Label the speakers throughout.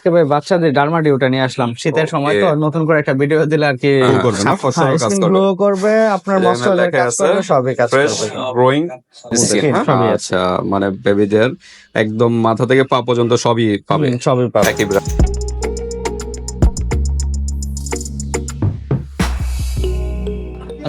Speaker 1: আজকে ভাই বাচ্চাদের ডার্মাডিউটা নিয়ে আসলাম শীতের সময় তো নতুন করে একটা ভিডিও দিলে আর কি
Speaker 2: করবে না? করবে।
Speaker 1: গ্লো করবে আপনার
Speaker 2: এখানে
Speaker 1: কাজ করবে সবই কাজ করবে।
Speaker 2: আচ্ছা মানে বেবিদের একদম মাথা থেকে পা পর্যন্ত সবই পাবে
Speaker 1: সবই পাবে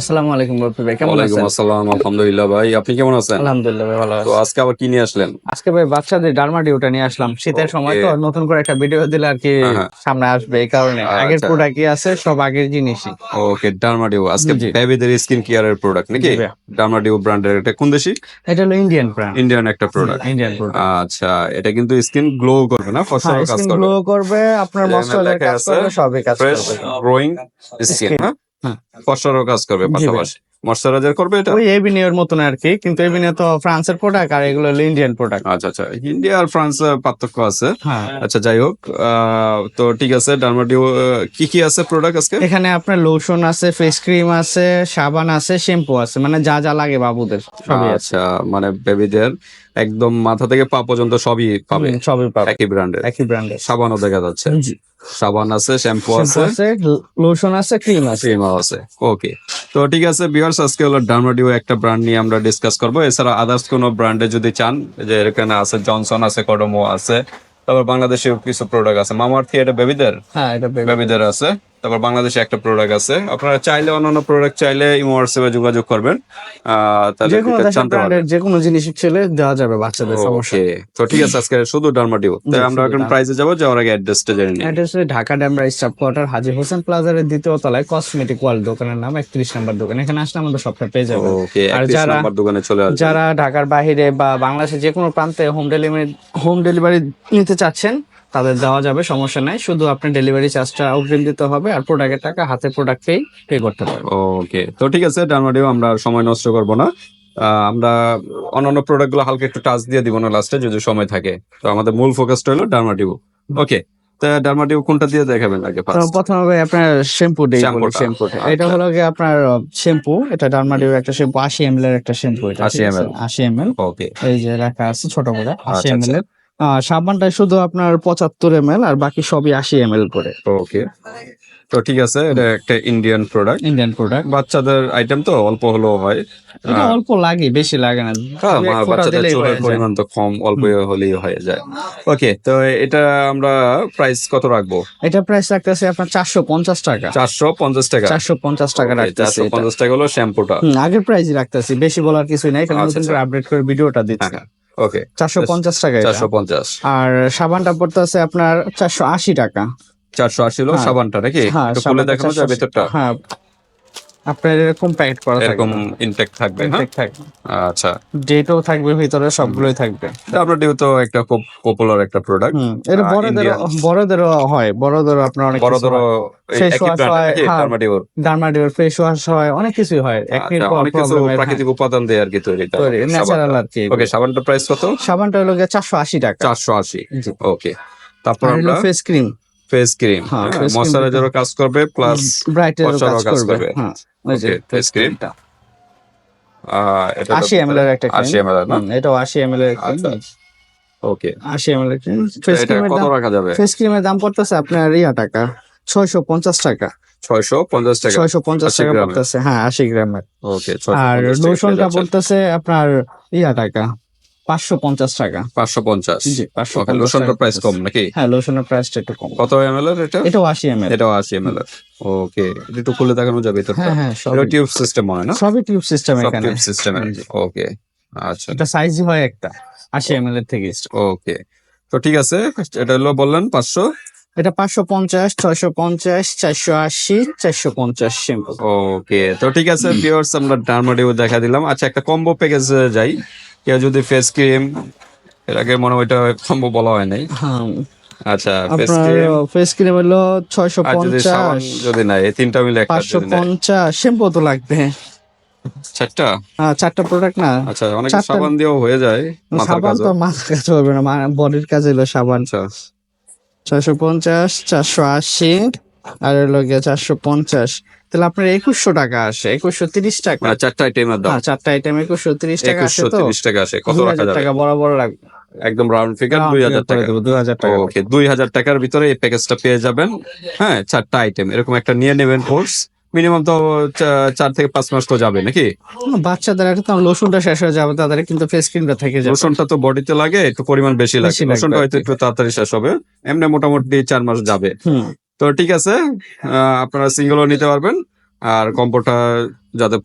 Speaker 1: আসসালামু আলাইকুম রফি ভাই কেমন আছেন?
Speaker 2: আসসালাম আলহামদুলিল্লাহ ভাই আপনি কেমন আছেন?
Speaker 1: আলহামদুলিল্লাহ ভাই ভালো
Speaker 2: তো আজকে আবার কি নিয়ে আসলেন?
Speaker 1: আজকে ভাই বাচ্চাদের ডার্মাডিউটা নিয়ে আসলাম। শীতের সময় তো নতুন করে একটা ভিডিও দিলে আর কি
Speaker 2: হ্যাঁ, হ্যাঁ।
Speaker 1: সামনে আসবে এই কারণে। আগের
Speaker 2: আচ্ছা।
Speaker 1: প্রোডাক্ট কি আছে সব আগের জিনিসই।
Speaker 2: ওকে ডার্মাডিও আজকে বেবিদের স্কিন কেয়ারের প্রোডাক্ট নাকি?
Speaker 1: ভাইয়া।
Speaker 2: ডার্মাডিও ব্র্যান্ডের এটা কোন দেশি?
Speaker 1: এটা হলো ইন্ডিয়ান ব্র্যান্ড
Speaker 2: ইন্ডিয়ান একটা প্রোডাক্ট
Speaker 1: ইন্ডিয়ান প্রোডাক্ট
Speaker 2: আচ্ছা এটা কিন্তু স্কিন গ্লো করবে না? ফসল
Speaker 1: হ্যাঁ
Speaker 2: কাজ
Speaker 1: স্কিন
Speaker 2: করবে।
Speaker 1: গ্লো করবে আপনার মশলার কাজ করবে সবই কাজ
Speaker 2: ফ্রেশ
Speaker 1: করবে।
Speaker 2: গ্রোয়িং স্কিন হ্যাঁ?
Speaker 1: হ্যাঁ।
Speaker 2: ফসলেরও কাজ করবে। পাশাপাশি। ময়শ্চারাইজার করবে এটা?
Speaker 1: ওই এভিনিউর মতন আর কি কিন্তু এভিনিউ তো ফ্রান্সের প্রোডাক্ট আর এগুলো হলো ইন্ডিয়ান প্রোডাক্ট
Speaker 2: আচ্ছা আচ্ছা। ইন্ডিয়া আর ফ্রান্স পার্থক্য আছে।
Speaker 1: হ্যাঁ।
Speaker 2: আচ্ছা যাই হোক তো ঠিক আছে ডার্মাডিও কি কি আছে প্রোডাক্ট আজকে?
Speaker 1: এখানে আপনার লোশন আছে ফেস ক্রিম আছে সাবান আছে শ্যাম্পু আছে মানে যা যা লাগে বাবুদের সবই
Speaker 2: আচ্ছা মানে বেবিদের একদম মাথা থেকে পা পর্যন্ত সবই পাবে।
Speaker 1: সবই পাবে।
Speaker 2: একই ব্র্যান্ডের
Speaker 1: একই ব্র্যান্ডের
Speaker 2: সাবানও দেখা যাচ্ছে। সাবান আছে শ্যাম্পু আছে।
Speaker 1: লোশন আছে ক্রিম আছে।
Speaker 2: ক্রিম আছে ওকে তো ঠিক আছে বিয়ার্স আজকে হলো ডার্মাডিও একটা ব্র্যান্ড নিয়ে আমরা ডিসকাস করব। এছাড়া আদার্স কোনো ব্র্যান্ডে যদি চান যে এখানে আছে জনসন আছে কডমো আছে তারপর বাংলাদেশেও কিছু প্রোডাক্ট আছে। মামার থিয়েটার বেবিদের
Speaker 1: হ্যাঁ এটা।
Speaker 2: বেবিদের আছে। তারপর বাংলাদেশে একটা প্রোডাক্ট আছে। আপনারা চাইলে অন্যান্য প্রোডাক্ট চাইলে ইমো হোয়াটসঅ্যাপে যোগাযোগ করবেন। তাহলে
Speaker 1: যে কোনো জিনিস ছেলে দেওয়া যাবে বাচ্চাদের সমস্যা
Speaker 2: তো ঠিক আছে আজকে শুধু ডার্মাডিও তাই আমরা এখন প্রাইসে যাব যাওয়ার আগে অ্যাড্রেসটা জেনে নিই।
Speaker 1: Address Dhaka Demra staff quarter Haji Hossain প্লাজারের দ্বিতীয় তলায় কসমেটিক ওয়ার্ল্ড দোকানের নাম একত্রিশ নাম্বার দোকান। এখানে আসলে আমাদের সবটা পেয়ে যাবে
Speaker 2: ওকে
Speaker 1: আর যারা-
Speaker 2: নাম্বার দোকানে চলে আসবে
Speaker 1: যারা ঢাকার বাইরে বা বাংলাদেশের যে কোনো প্রান্তে হোম ডেলিভারি হোম ডেলিভারি নিতে চাচ্ছেন তাদের দেওয়া যাবে সমস্যা নাই। শুধু আপনি ডেলিভারি চার্জটা অগ্রিম দিতে হবে আর প্রোডাক্টের টাকা হাতে প্রোডাক্ট পেয়ে পে করতে পারবেন।
Speaker 2: ওকে তো ঠিক আছে ডার্মাডিও আমরা সময় নষ্ট করব না। আমরা অন্যান্য প্রোডাক্টগুলো হালকা একটু টাচ দিয়ে দিব না লাস্টে যদি সময় থাকে। তো আমাদের মূল ফোকাসটা হলো ডার্মাডিও ওকে তা ডার্মাডিও কোনটা দিয়ে দেখাবেন আগে?
Speaker 1: প্রথমে আপনার শ্যাম্পু দিয়ে। শ্যাম্পুটা
Speaker 2: আচ্ছা।
Speaker 1: এটা হলো গিয়ে আপনার শ্যাম্পু এটা ডার্মাডিও একটা শ্যাম্পু আশি এম এর একটা শ্যাম্পু এটা
Speaker 2: 80 ml
Speaker 1: আশি এম এল
Speaker 2: ওকে
Speaker 1: এই যে রাখা আছে ছোট করে আশি
Speaker 2: আচ্ছা,
Speaker 1: এম এল এর আহ, সাবানটা শুধু আপনার পঁচাত্তর এম আর বাকি সবই আশি এম করে।
Speaker 2: ওকে তো ঠিক আছে এটা একটা ইন্ডিয়ান প্রোডাক্ট
Speaker 1: ইন্ডিয়ান প্রোডাক্ট
Speaker 2: বাচ্চাদের আইটেম তো অল্প হলেও হয়।
Speaker 1: এটা অল্প লাগে বেশি লাগে না।
Speaker 2: হ্যাঁ, মা- বাচ্চাদের চুলের পরিমাণ তো কম অল্প হলেই হয়ে যায়। ওকে তো এটা আমরা প্রাইস কত রাখব?
Speaker 1: এটা প্রাইস রাখতেছে আপনার চারশো পঞ্চাশ টাকা।
Speaker 2: চারশো পঞ্চাশ টাকা।
Speaker 1: চারশো পঞ্চাশ টাকা রাখতেছে।
Speaker 2: পঞ্চাশ টাকা হলো শ্যাম্পুটা।
Speaker 1: আগের প্রাইস রাখতেছি। বেশি বলার কিছুই নাই কারণ
Speaker 2: আচ্ছা,
Speaker 1: নতুন করে আপডেট করে ভিডিওটা দিচ্ছি।
Speaker 2: হ্যাঁ। ওকে
Speaker 1: চারশো পঞ্চাশ টাকা
Speaker 2: চারশো পঞ্চাশ।
Speaker 1: আর সাবানটা পড়তেছে আপনার চারশো আশি টাকা।
Speaker 2: চারশো আশি হলো
Speaker 1: হ্যাঁ।
Speaker 2: সাবানটা নাকি?
Speaker 1: হ্যাঁ
Speaker 2: খুলে দেখানো যায় ভেতরটা?
Speaker 1: হ্যাঁ। আপনার এরকম প্যাকেট করা
Speaker 2: এরকম
Speaker 1: থাকবে
Speaker 2: ইনটেক থাকবে হ্যাঁ?
Speaker 1: Intake থাকবে।
Speaker 2: আচ্ছা।
Speaker 1: ডেটও থাকবে ভিতরে সবগুলোই থাকবে।
Speaker 2: আপনার তো একটা খুব পপুলার একটা প্রোডাক্ট
Speaker 1: এটা
Speaker 2: আহ,
Speaker 1: বড়দেরও বড়দেরও হয় বড়দেরও আপনার অনেক
Speaker 2: বড়
Speaker 1: কিছু
Speaker 2: ধরো
Speaker 1: হয়। হয়, হ্যাঁ।
Speaker 2: ডার্মাডিওর
Speaker 1: ডার্মাডিওর ফেস ওয়াশ হয় অনেক কিছুই হয়। একনির
Speaker 2: আচ্ছা, অনেক কিছু প্রাকৃতিক উপাদান দিয়ে আর কি তৈরি
Speaker 1: ন্যাচারাল আর কি
Speaker 2: ওকে সাবানটা প্রাইস কত?
Speaker 1: সাবানটা হলো গিয়ে চারশো আশি টাকা।
Speaker 2: চারশো আশি।
Speaker 1: জি।
Speaker 2: ওকে তারপর আমরা
Speaker 1: ফেস ক্রিম
Speaker 2: ফেস ক্রিম
Speaker 1: হ্যাঁ,
Speaker 2: ময়শ্চারাইজারও কাজ করবে প্লাস
Speaker 1: ব্রাইটের
Speaker 2: ফর্সারও
Speaker 1: কাজ করবে। হ্যাঁ
Speaker 2: cream।
Speaker 1: creamটা।
Speaker 2: এটা
Speaker 1: এর একটা ক্রিম
Speaker 2: এম এল না?
Speaker 1: এটাও এর
Speaker 2: আচ্ছা। ওকে
Speaker 1: আশি এম এল এর ক্রিম ফেস ক্রিমের
Speaker 2: কত রাখা যাবে?
Speaker 1: ফেস ক্রিমের দাম পড়তেছে আপনার ইয়া টাকা ছয়শো পঞ্চাশ টাকা।
Speaker 2: ছয়শো পঞ্চাশ টাকা।
Speaker 1: ছয়শো পঞ্চাশ টাকা পড়তেছে হ্যাঁ আশি গ্রামের।
Speaker 2: ওকে
Speaker 1: আর লোশনটা পড়তেছে আপনার ইয়া টাকা। পাঁচশো পঞ্চাশ টাকা।
Speaker 2: পাঁচশো পঞ্চাশ।
Speaker 1: জি পাঁচশো
Speaker 2: লোশনটার প্রাইস কম নাকি?
Speaker 1: হ্যাঁ লোশনের প্রাইসটা একটু কম।
Speaker 2: কত এম এল এর এটা?
Speaker 1: এটাও আশি এম এল
Speaker 2: এটাও আশি এম এল এর। ওকে একটু খুলে দেখানো যাবে
Speaker 1: হ্যাঁ হ্যাঁ সবই।
Speaker 2: টিউব সিস্টেম হয় না?
Speaker 1: সবই টিউব সিস্টেম
Speaker 2: সব
Speaker 1: এখানে।
Speaker 2: টিউব সিস্টেমের ওকে আচ্ছা।
Speaker 1: এটা সাইজই হয় একটা আশি এম এল এর থেকে
Speaker 2: ওকে তো ঠিক আছে এটা হলো বললেন পাঁচশো?
Speaker 1: এটা পাঁচশো পঞ্চাশ ছয়শো পঞ্চাশ চারশো আশি চারশো পঞ্চাশ
Speaker 2: ওকে তো ঠিক আছে আমরা ডার্মাডিও দেখা দিলাম। আচ্ছা একটা কম্বো প্যাকেজ যাই। কেউ যদি ফেস ক্রিম এর আগে মনে হয় ওইটা সম্ভব বলা হয় নাই।
Speaker 1: হ্যাঁ।
Speaker 2: আচ্ছা ফেস ক্রিম
Speaker 1: ফেস ক্রিম হলো ছয়শো
Speaker 2: আর যদি নাই এই তিনটা মিলে একটা।
Speaker 1: পঞ্চাশ শ্যাম্পু তো লাগবে।
Speaker 2: চারটা?
Speaker 1: হ্যাঁ, চারটা প্রোডাক্ট না।
Speaker 2: আচ্ছা অনেক সাবান দিয়েও হয়ে যায়
Speaker 1: সাবান তো মাথার কাছে হবে না বডির কাজে হলো সাবান।
Speaker 2: আচ্ছা।
Speaker 1: ছয়শো পঞ্চাশ চারশো আশি আর হলো গিয়ে চারশো পঞ্চাশ। তাহলে আপনার একুশশো টাকা আসে একুশশো তিরিশ টাকা।
Speaker 2: মানে চারটা আইটেমের দাম।
Speaker 1: হ্যাঁ চারটা আইটেম একুশশো তিরিশ টাকা আসে তো।
Speaker 2: তিরিশ টাকা আসে। কত রাখা যাবে?
Speaker 1: টাকা বড় বড় লাগবে
Speaker 2: একদম রাউন্ড ফিগার দুই হাজার টাকা।
Speaker 1: দুই হাজার টাকা
Speaker 2: ওকে দুই হাজার টাকার ভিতরে এই প্যাকেজটা পেয়ে যাবেন। হ্যাঁ চারটা আইটেম এরকম একটা নিয়ে নেবেন কোর্স মিনিমাম তো চার থেকে পাঁচ মাস তো যাবে নাকি?
Speaker 1: বাচ্চাদের একটা লসুনটা শেষ হয়ে যাবে তাদের কিন্তু ফেস ক্রিমটা থেকে যাবে।
Speaker 2: রসুনটা তো বডিতে লাগে একটু পরিমাণ বেশি লাগে।
Speaker 1: আর
Speaker 2: হয়তো একটু তাড়াতাড়ি শেষ হবে। এমনি মোটামুটি চার মাস যাবে।
Speaker 1: হুম।
Speaker 2: তো ঠিক আছে আপনারা সিঙ্গেলও নিতে পারবেন আর কম্পোটা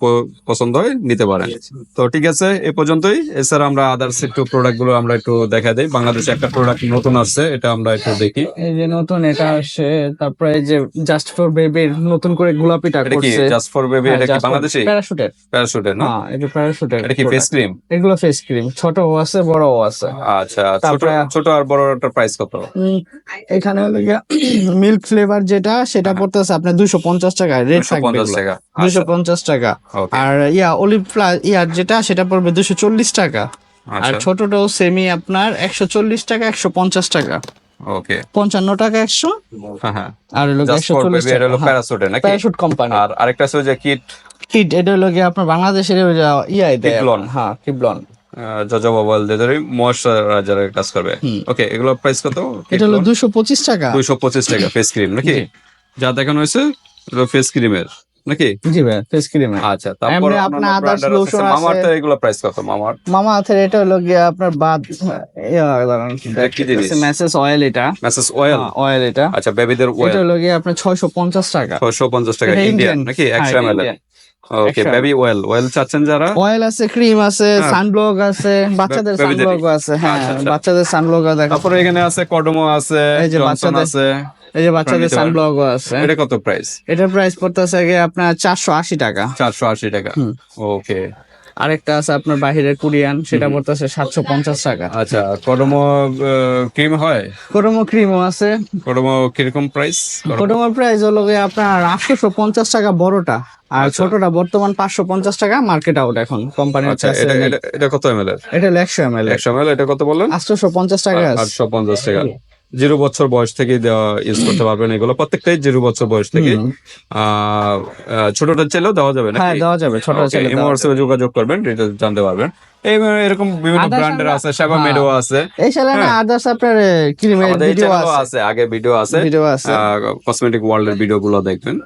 Speaker 2: প- পছন্দ হয় নিতে পারেন। তো ঠিক আছে এ পর্যন্তই। এছাড়া আমরা আদার্স একটু প্রোডাক্টগুলো আমরা একটু দেখা দিই। বাংলাদেশে একটা প্রোডাক্ট নতুন আসছে এটা আমরা একটু দেখি।
Speaker 1: এই যে নতুন এটা আসছে তারপরে এই যে জাস্ট ফর বেবির নতুন করে গোলাপিটা
Speaker 2: এটা কি
Speaker 1: করছে।
Speaker 2: জাস্ট ফর বেবি এটা কি বাংলাদেশি?
Speaker 1: প্যারাশুটের
Speaker 2: প্যারাশুটের না?
Speaker 1: হ্যাঁ এটা প্যারাশুটের
Speaker 2: এটা কি ফেস ক্রিম
Speaker 1: এগুলো ফেস ক্রিম ছোটও আছে বড়ও আছে।
Speaker 2: আচ্ছা ছোট
Speaker 1: তারপরে-
Speaker 2: ছোট আর বড় বড়টার প্রাইস কত?
Speaker 1: এখানে হলো মিল্ক ফ্লেভার যেটা সেটা পড়তেছে আপনার দুইশো পঞ্চাশ টাকা রেট থাকবে
Speaker 2: পঞ্চাশ টাকা।
Speaker 1: দুইশো পঞ্চাশ টাকা। আর ইয়া অলিভ ইয়ার যেটা সেটা পড়বে দুশো চল্লিশ টাকা। আর
Speaker 2: আচ্ছা।
Speaker 1: ছোটটাও সেমি আপনার একশো চল্লিশ টাকা একশো পঞ্চাশ টাকা।
Speaker 2: ওকে
Speaker 1: পঞ্চান্ন টাকা একশো।
Speaker 2: হ্যাঁ হ্যাঁ।
Speaker 1: আর হলো
Speaker 2: জাস্ট
Speaker 1: একশো
Speaker 2: ফর
Speaker 1: চল্লিশ
Speaker 2: বেবি এটা হলো
Speaker 1: টাকা।
Speaker 2: প্যারাশুটের
Speaker 1: কোম্পানি
Speaker 2: আর আরেকটা আছে যে কিট
Speaker 1: কিট এটা হলো গিয়ে আপনার বাংলাদেশের ইয়াই দেয়। হ্যাঁ কিবলন
Speaker 2: জজবা বল দিয়ে ময়শ্চারাইজারের কাজ করবে। ওকে এগুলো প্রাইস কত?
Speaker 1: এটা হলো দুশো পঁচিশ টাকা।
Speaker 2: দুইশো পঁচিশ টাকা ফেস ক্রিম নাকি? যা দেখানো হয়েছে ফেস ক্রিমের নাকি?
Speaker 1: জি ভাই ফেস ক্রিমে
Speaker 2: আচ্ছা তারপর
Speaker 1: আপনার lotion
Speaker 2: মামার
Speaker 1: আছে।
Speaker 2: তো এগুলো প্রাইস কত মামার?
Speaker 1: মামা হাতের এটা হলো গিয়ে আপনার বাদ
Speaker 2: এটা?
Speaker 1: মেসেজ অয়েল এটা।
Speaker 2: মেসেস অয়েল
Speaker 1: অয়েল এটা।
Speaker 2: আচ্ছা বেবিদের
Speaker 1: এটা
Speaker 2: অয়েল
Speaker 1: হলো গিয়ে আপনার ছয়শো পঞ্চাশ টাকা।
Speaker 2: ছয়শো পঞ্চাশ টাকা ইন্ডিয়ান নাকি?
Speaker 1: হ্যাঁ,
Speaker 2: একশো এম ওকে
Speaker 1: 100
Speaker 2: বেবি অয়েল অয়েল চাচ্ছেন যারা?
Speaker 1: অয়েল আছে ক্রিম আছে
Speaker 2: হ্যাঁ।
Speaker 1: সানব্লক আছে বাচ্চাদের সানব্লক আছে হ্যাঁ
Speaker 2: আচ্ছা, আচ্ছা।
Speaker 1: বাচ্চাদের সানব্লক দেখা
Speaker 2: তারপরে এখানে আছে কডমো আছে
Speaker 1: এই যে বাচ্চাদের-
Speaker 2: আছে।
Speaker 1: এই যে বাচ্চাদের। আছে।
Speaker 2: এটা কত প্রাইস
Speaker 1: এটার প্রাইস পড়তেছে গিয়ে আপনার চারশো আশি টাকা।
Speaker 2: চারশো আশি টাকা। ওকে
Speaker 1: আরেকটা আছে আপনার বাহিরের কোরিয়ান সেটা পড়তেছে সাতশো পঞ্চাশ টাকা।
Speaker 2: আচ্ছা ক্রিম হয়?
Speaker 1: কোরমো ক্রিমও আছে।
Speaker 2: কীরকম প্রাইস
Speaker 1: প্রাইস হলো আপনার আটশোশো পঞ্চাশ টাকা বড়টা আর
Speaker 2: আচ্ছা।
Speaker 1: ছোটটা বর্তমান পাঁচশো পঞ্চাশ টাকা মার্কেট আউট এখন কোম্পানির
Speaker 2: আচ্ছা এটা কত এম এল
Speaker 1: এটা একশো এম এল
Speaker 2: একশো এম এল এটা কত বললেন?
Speaker 1: আটশোশো পঞ্চাশ টাকা
Speaker 2: আটশো পঞ্চাশ টাকা। জিরো বছর বয়স থেকে দেওয়া ইউজ করতে পারবেন এগুলো। প্রত্যেকটাই জিরো বছর বয়স থেকে ছোটটা চাইলেও দেওয়া যাবে না
Speaker 1: হ্যাঁ দেওয়া যাবে ছোট ছেলে
Speaker 2: এই যোগাযোগ করবেন ডিটেলস জানতে পারবেন। এই এরকম বিভিন্ন ব্র্যান্ডের আছে সেবা
Speaker 1: হ্যাঁ।
Speaker 2: মেডো আছে।
Speaker 1: এই সালে না
Speaker 2: হ্যাঁ।
Speaker 1: আদার্স আপনার ক্রিমের ভিডিও আছে।
Speaker 2: আগে ভিডিও আছে।
Speaker 1: ভিডিও আছে।
Speaker 2: কসমেটিক ওয়ার্ল্ড এর ভিডিও গুলো দেখবেন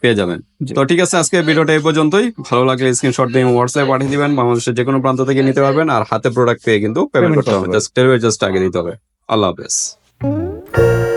Speaker 2: পেয়ে যাবেন। তো ঠিক আছে আজকে ভিডিওটা এই পর্যন্তই। ভালো লাগলে স্ক্রিনশট দিয়ে হোয়াটসঅ্যাপে পাঠিয়ে দিবেন। বাংলাদেশের যে কোনো প্রান্ত থেকে নিতে পারবেন আর হাতে প্রোডাক্ট পেয়ে কিন্তু পেমেন্ট করতে হবে। জাস্ট জাস্ট আগে দিতে হবে। আল্লাহ হাফেজ। Thank you.